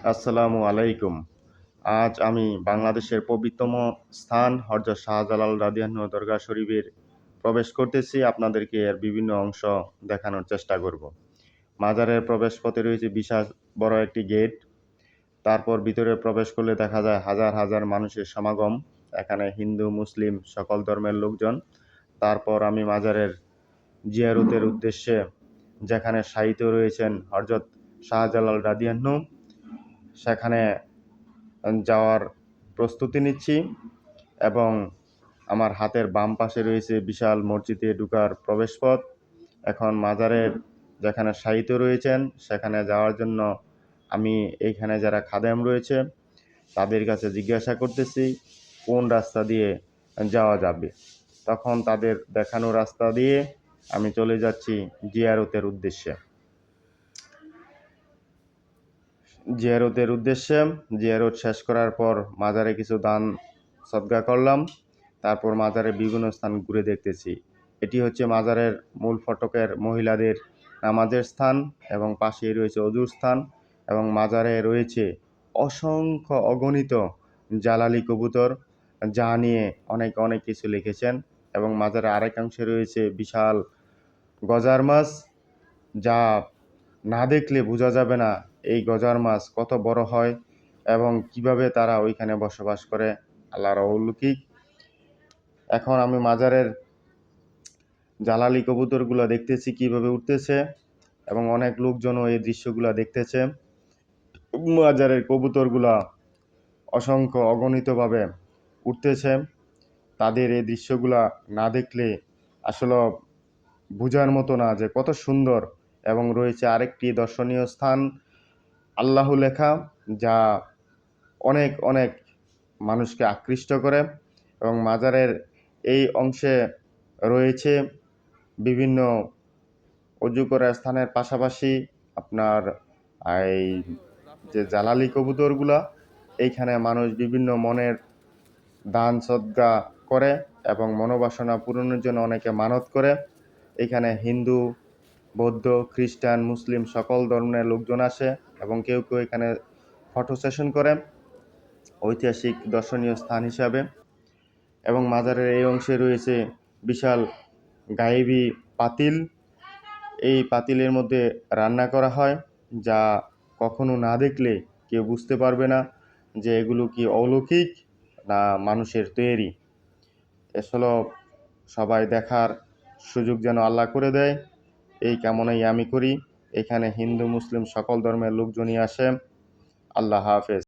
আসসালামু আলাইকুম। আজ আমি বাংলাদেশের পবিত্রতম স্থান হরজত শাহজালাল রাদিয়ান্নু দরগা শরীফের প্রবেশ করতেছি। আপনাদেরকে এর বিভিন্ন অংশ দেখানোর চেষ্টা করব। মাজারের প্রবেশ পথে রয়েছে বিশাল বড় একটি গেট। তারপর ভিতরে প্রবেশ করলে দেখা যায় হাজার হাজার মানুষের সমাগম। এখানে হিন্দু, মুসলিম সকল ধর্মের লোকজন। তারপর আমি মাজারের জিয়ারতের উদ্দেশ্যে যেখানে সাহিত্য রয়েছেন হরজত শাহজালাল রাদিয়ান্নু সেখানে যাওয়ার প্রস্তুতি নিচ্ছি এবং আমার হাতের বাম পাশে রয়েছে বিশাল মসজিদে ঢুকার প্রবেশপথ। এখন মাজারের যেখানে সাহিত্য রয়েছেন, সেখানে যাওয়ার জন্য আমি এইখানে যারা খাদেম রয়েছে, তাদের কাছে জিজ্ঞাসা করতেছি, কোন রাস্তা দিয়ে যাওয়া যাবে? তখন তাদের দেখানো রাস্তা দিয়ে আমি চলে যাচ্ছি জিয়ারতের উদ্দেশ্যে। জিয়ারতের উদ্দেশ্যে জিয়ারত শেষ করার পর মাজারে কিছু দান, সদগা করলাম। তারপর মাজারের বিভিন্ন স্থান ঘুরে দেখতেছি। এটি হচ্ছে মাজারের মূল ফটকের মহিলাদের নামাজের স্থান এবং পাশেই রয়েছে অজুর স্থান এবং মাজারে রয়েছে অসংখ্য অগণিত জালালি কবুতর, যা নিয়ে অনেক অনেক কিছু লিখেছেন এবং মাজারে আরেকাংশে রয়েছে বিশাল গজার মাছ, যা না দেখলে বোঝা যাবে না এই গজার মাছ কত বড় হয় এবং কীভাবে তারা ওইখানে বসবাস করে। আল্লাহর অলৌকিক। এখন আমি মাজারের জালালি কবুতরগুলো দেখতেছি কীভাবে উঠতেছে এবং অনেক লোকজনও এই দৃশ্যগুলো দেখতেছে। মাজারের কবুতরগুলা অসংখ্য অগণিতভাবে উঠতেছে। তাদের এই দৃশ্যগুলা না দেখলে আসলে বোঝার মতো না যে কত সুন্দর এবং রয়েছে আরেকটি দর্শনীয় স্থান, আল্লাহ লেখা, যা অনেক অনেক মানুষকে আকৃষ্ট করে এবং মাজারের এই অংশে রয়েছে বিভিন্ন অজু করার স্থানের পাশাপাশি আপনার এই যে জালালি কবুতরগুলা, এইখানে মানুষ বিভিন্ন মনের দান সদ্গা করে এবং মনোবাসনা পূরণের জন্য অনেকে মানত করে। এখানে হিন্দু বৌদ্ধ, খ্রিস্টান, মুসলিম সকল ধর্মের লোকজন আসে এবং কেউ কেউ এখানে ফটো সেশন করে ঐতিহাসিক দর্শনীয় স্থান হিসাবে। এবং মাজারের এই অংশে রয়েছে বিশাল গায়েবী পাতিল। এই পাতিলের মধ্যে রান্না করা হয়, যা কখনো না দেখলে কেউ বুঝতে পারবে না যে এগুলো কি অলৌকিক না মানুষের তৈরি। এসলো সবাই দেখার সুযোগ যেন আল্লাহ করে দেয়। এই কামনাই আমি করি। এখানে হিন্দু মুসলিম সকল ধর্মের লোকজনই আসে। আল্লাহ হাফেজ।